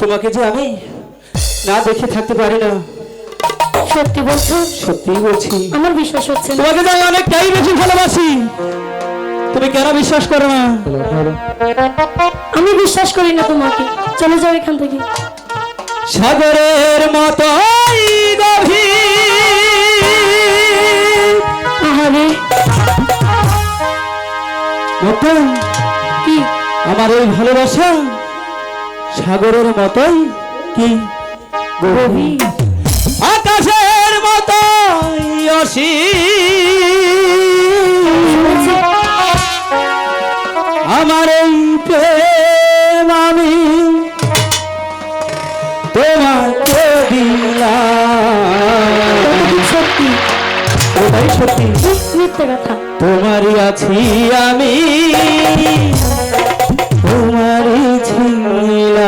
তোমাকে যে আমি না দেখে থাকতে পারি না। সত্যি বলছো? সত্যিই বলছি। আমার বিশ্বাস হচ্ছে না। তোমাকে যে আমি অনেকটাই বেশি ভালোবাসি তুমি কেন বিশ্বাস করো না? আমি বিশ্বাস করি না তোমাকে। চলে যাও এখান থেকে। সাগরের কি? আমার এই ভালোবাসা সাগরের মতোই কি গভীর? আকাশের মতোই অসীম। আমার এই প্রেম আমি তোমাকে দিলাম? সত্যি। ওটাই সত্যি। তোমারই আছি আমি তোমারই ছিলাম।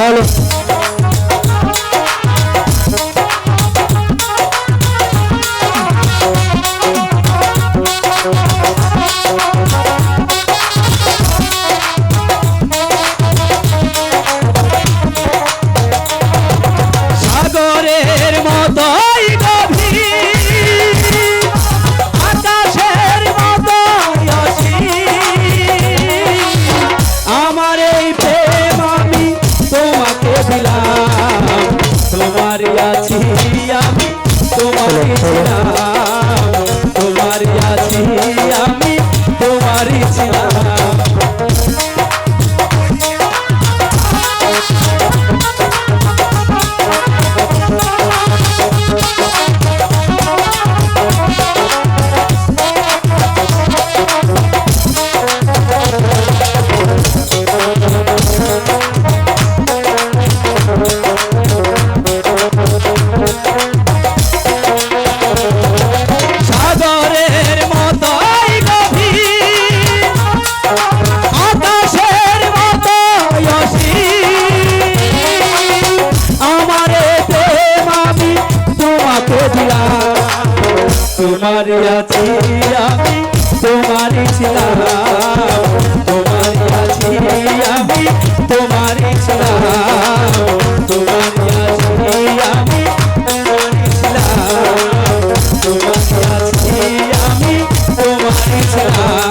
হ্যালো সাগরের তোমার তোমার আছি আমি, তোমারই ছিলাম তোমার আছি আমি, তোমারই ছিলাম তোমার আছি আমি, তোমারই ছিলাম তোমার আছি আমি, তোমারই ছিলাম।